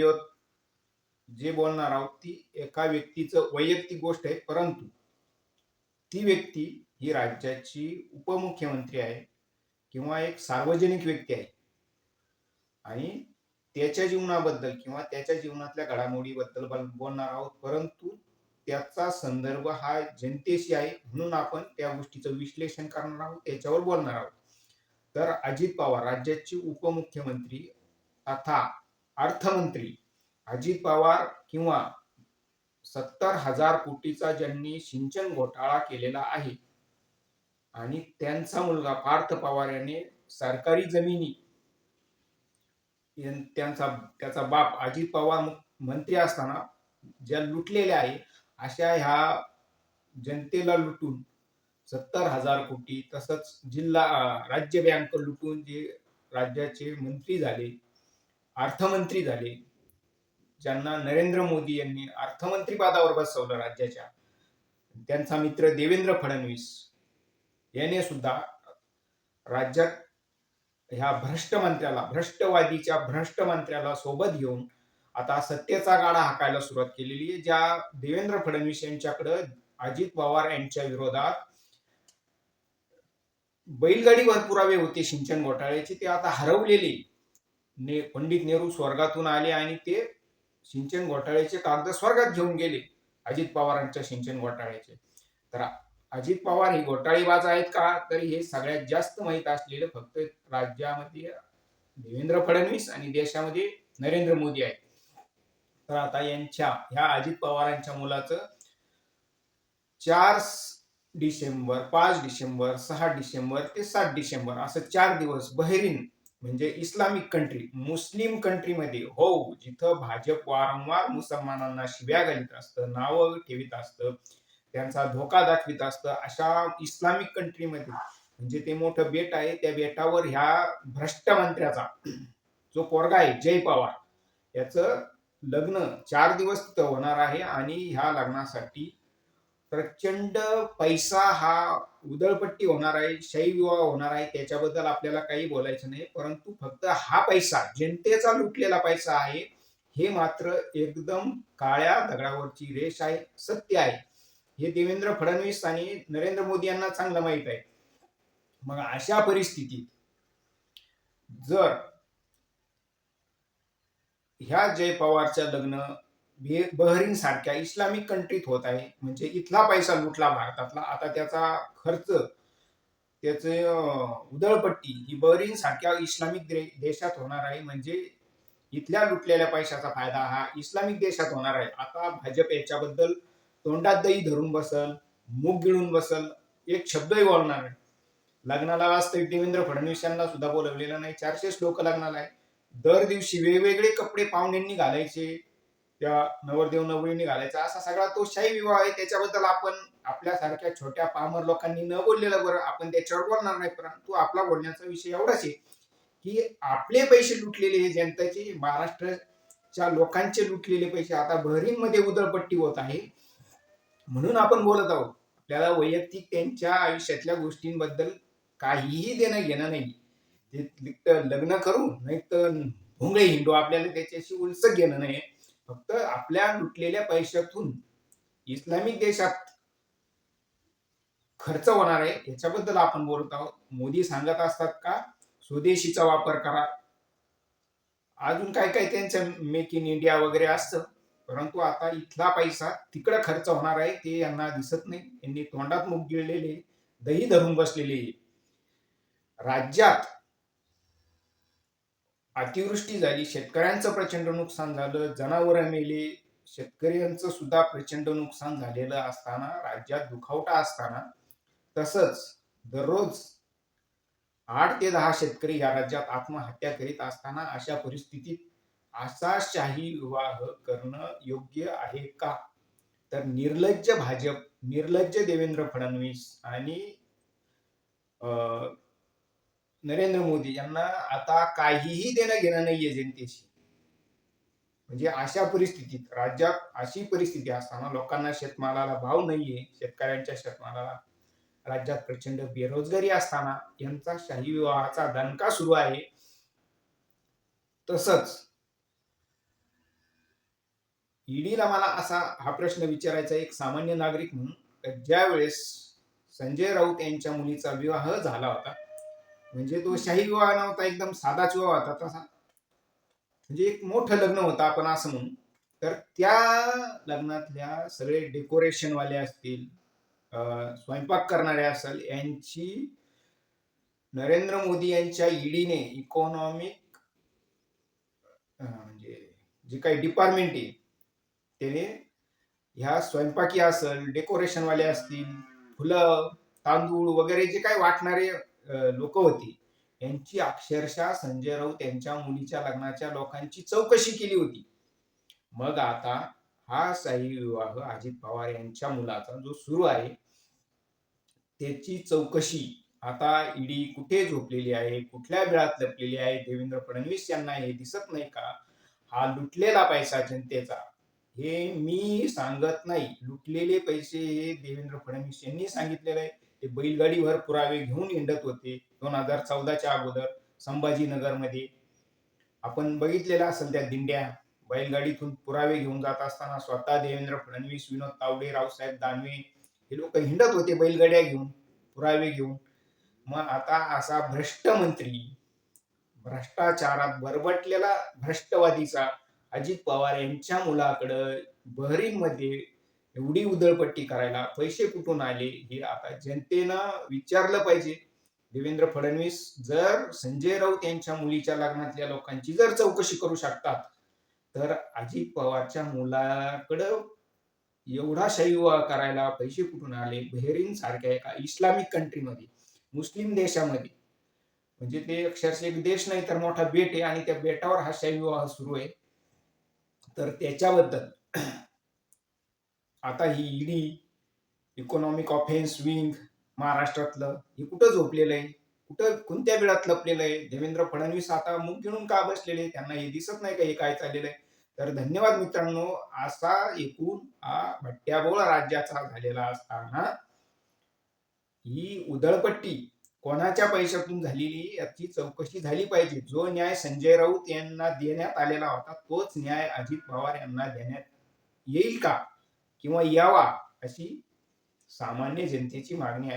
जे बोलणार आहोत ती एका व्यक्तीचं वैयक्तिक गोष्ट आहे परंतु ती व्यक्ती ही राज्याची उपमुख्यमंत्री आहे किंवा एक सार्वजनिक व्यक्ती आहे. आणि त्याच्या जीवनाबद्दल किंवा त्याच्या जीवनातल्या घडामोडीबद्दल बोलणार आहोत परंतु त्याचा संदर्भ हा जनतेशी आहे म्हणून आपण त्या गोष्टीचं विश्लेषण करणार आहोत त्याच्यावर बोलणार आहोत. तर अजित पवार राज्याचे उपमुख्यमंत्री तथा अर्थमंत्री अजित पवार किंवा सत्तर हजार कोटीचा ज्यांनी सिंचन घोटाळा केलेला आहे आणि त्यांचा मुलगा पार्थ पवार याने सरकारी जमिनी त्यांचा त्याचा बाप अजित पवार मंत्री असताना ज्या लुटलेल्या आहे अशा ह्या जनतेला लुटून सत्तर हजार कोटी तसंच जिल्हा राज्य बँक लुटून जे राज्याचे मंत्री झाले अर्थमंत्री झाले. ज्यांना नरेंद्र मोदी यांनी अर्थमंत्री पदावर बसवलं राज्याच्या. त्यांचा मित्र देवेंद्र फडणवीस याने सुद्धा राज्यात ह्या भ्रष्ट मंत्र्याला भ्रष्टवादीच्या भ्रष्ट मंत्र्याला सोबत घेऊन आता सत्तेचा गाडा हाकायला सुरुवात केलेली आहे. ज्या देवेंद्र फडणवीस यांच्याकडे अजित पवार यांच्या विरोधात बैलगाडीवर पुरावे होते सिंचन घोटाळ्याचे ते आता हरवलेले. ने पंडित नेहरू स्वर्गातून आले आणि ते सिंचन घोटाळ्याचे कागद स्वर्गात घेऊन गेले अजित पवारांच्या सिंचन घोटाळ्याचे. तर अजित पवार हे घोटाळेबाज आहेत का? तरी हे सगळ्यात जास्त माहीत असलेलं फक्त राज्यामध्ये देवेंद्र फडणवीस आणि देशामध्ये नरेंद्र मोदी आहेत. तर आता यांच्या ह्या अजित पवारांच्या मुलाचं चार डिसेंबर पाच डिसेंबर सहा डिसेंबर ते सात डिसेंबर असं चार दिवस बहिरीन म्हणजे इस्लामिक कंट्री मुस्लिम कंट्रीमध्ये हो जिथं भाजप वारंवार मुसलमानांना शिव्या घालीत असतं नावं ठेवीत असतं त्यांचा धोका दाखवित असतं अशा इस्लामिक कंट्रीमध्ये म्हणजे ते मोठं बेट आहे त्या बेटावर ह्या भ्रष्ट मंत्र्याचा जो पोरगा आहे जय पवार याचं लग्न चार दिवस तिथं होणार आहे आणि ह्या लग्नासाठी प्रचंड पैसा हा उधळपट्टी होणार आहे शाही विवाह होणार आहे त्याच्याबद्दल आपल्याला काही बोलायचं नाही. परंतु फक्त हा पैसा जनतेचा लुटलेला पैसा आहे हे मात्र एकदम काळ्या दगडावरची रेष आहे सत्य आहे. हे देवेंद्र फडणवीस आणि नरेंद्र मोदी यांना चांगलं माहीत आहे. मग अशा परिस्थितीत जर ह्या जय पवारच्या लग्न बे- बहरीन सारख्या इस्लामिक कंट्रीत होत आहे. म्हणजे इथला पैसा लुटला भारतातला. आता त्याचा खर्च त्याचे अं, उधळपट्टी ही बहरीन सारख्या इस्लामिक दे- देशात होणार आहे. म्हणजे इथल्या लुटलेल्या पैशाचा फायदा हा इस्लामिक देशात होणार आहे. आता भाजप याच्याबद्दल तोंडात दही धरून बसल मूग गिळून बसल एक शब्दही बोलणार नाही. लग्नाला वास्तविक देवेंद्र फडणवीस यांना सुद्धा बोलवलेलं नाही. चारशेच लोक लग्नाला आहे. दर दिवशी वेगवेगळे कपडे पाहुण्यांनी घालायचे. त्या नवरदेव नवरीने घालायचा. असा सगळा तो शाही विवाह आहे. त्याच्याबद्दल आपण आपल्यासारख्या छोट्या पामर लोकांनी न बोललेलं बरं आपण त्याच्यावर बोलणार नाही. परंतु आपला बोलण्याचा विषय एवढाच आहे की आपले पैसे लुटलेले हे जनतेचे महाराष्ट्राच्या लोकांचे लुटलेले पैसे आता बहरीनमध्ये उदळपट्टी होत आहे. म्हणून आपण बोलत आहोत. आपल्याला वैयक्तिक त्यांच्या आयुष्यातल्या गोष्टींबद्दल काहीही देणं घेणं नाही. ते लग्न करू नाही तर भोंगळे हिंडू. आपल्याला त्याच्याशी उलसक घेणं नाही. फक्त आपल्या लुटलेल्या पैशातून इस्लामिक देशात खर्च होणार आहे याच्याबद्दल आपण बोलत आहोत. मोदी सांगत असतात का स्वदेशीचा वापर करा. अजून काय काय त्यांचं मेक इन इंडिया वगैरे असतं परंतु आता इथला पैसा तिकडे खर्च होणार आहे ते यांना दिसत नाही. यांनी तोंडात मुग गिळलेले दही धरून बसलेले राज्यात अतिवृष्टी झाली शेतकऱ्यांचं प्रचंड नुकसान झालं जनावरं मेले शेतकऱ्यांचं सुद्धा प्रचंड नुकसान झालेलं असताना राज्यात दुखावटा असताना तसंच दररोज आठ ते दहा शेतकरी या राज्यात आत्महत्या करीत असताना अशा परिस्थितीत असा शाही विवाह करणं योग्य आहे का? तर निर्लज्ज भाजप निर्लज्ज देवेंद्र फडणवीस आणि अं, नरेंद्र मोदी यांना आता काहीही देणं घेणं नाहीये जनतेशी. म्हणजे अशा परिस्थितीत राज्यात अशी परिस्थिती असताना लोकांना शेतमालाला भाव नाहीये शेतकऱ्यांच्या शेतमालाला. राज्यात प्रचंड बेरोजगारी असताना यांचा शाही विवाहाचा दणका सुरू आहे. तसंच ईडीला मला असा हा प्रश्न विचारायचा एक सामान्य नागरिक म्हणून ज्या वेळेस संजय राऊत यांच्या मुलीचा विवाह झाला होता म्हणजे तो शाही विवाह नव्हता एकदम साधाच विवाह होता तसा म्हणजे एक मोठं लग्न होतं आपण असं म्हणू. तर त्या लग्नातल्या सगळे डेकोरेशन वाले असतील स्वयंपाक करणारे असेल यांची नरेंद्र मोदी यांच्या ईडीने इकॉनॉमिक म्हणजे जे काही डिपार्टमेंट आहे त्याने ह्या स्वयंपाकी असेल डेकोरेशन वाले असतील फुलं तांदूळ वगैरे जे काही वाटणारे लोक होती. यांची अक्षरशः संजय राऊत यांच्या मुलीच्या लग्नाच्या लोकांची चौकशी केली होती. मग आता हा साई विवाह अजित पवार यांच्या मुलाचा जो सुरू आहे त्याची चौकशी आता ईडी कुठे झोपलेली आहे कुठल्या वेळात लपलेली आहे देवेंद्र फडणवीस यांना हे दिसत नाही का? हा लुटलेला पैसा जनतेचा. हे मी सांगत नाही. लुटलेले पैसे हे देवेंद्र फडणवीस यांनी सांगितलेलं आहे. ते बैलगाडीवर पुरावे घेऊन हिंडत होते. दोन हजार चौदाच्या अगोदर संभाजीनगरमध्ये. आपण बघितलेला असेल त्या दिंड्या. बैलगाडीतून पुरावे घेऊन जात असताना स्वतः देवेंद्र फडणवीस विनोद तावडे रावसाहेब दानवे हे लोक हिंडत होते बैलगाड्या घेऊन पुरावे घेऊन. मग आता असा भ्रष्ट मंत्री भ्रष्टाचारात बरबटलेला भ्रष्टवादीचा अजित पवार यांच्या मुलाकडं बहरीनमध्ये एवढी उधळपट्टी करायला पैसे कुठून आले हे आता जनतेनं विचारलं पाहिजे. देवेंद्र फडणवीस जर संजय राऊत यांच्या मुलीच्या लग्नातल्या लोकांची जर चौकशी करू शकतात तर अजित पवारच्या मुलाकडं एवढा शाही विवाह करायला पैसे कुठून आले? बहरीन सारख्या एका इस्लामिक कंट्रीमध्ये मुस्लिम देशामध्ये. म्हणजे ते अक्षरशः एक देश नाही तर मोठा बेट आहे आणि त्या बेटावर हा शाही विवाह सुरू आहे. तर त्याच्याबद्दल आता ही ईडी इकॉनॉमिक ऑफेन्स विंग महाराष्ट्रातलं हे कुठं झोपलेलं आहे? कुठं कोणत्या वेळात लपलेलं आहे? देवेंद्र फडणवीस आता मुख घेऊन का बसलेले त्यांना हे दिसत नाही का हे काय चाललेलं आहे? तर धन्यवाद मित्रांनो असा एकूण हा भट्ट्याबोळ राज्याचा झालेला असताना ही उधळपट्टी कोणाच्या पैशातून झालेली याची चौकशी झाली पाहिजे. जो न्याय संजय राऊत यांना देण्यात आलेला होता तोच न्याय अजित पवार यांना देण्यात येईल का? किंवा यावा अशी सामान्य जनतेची मागणी आहे.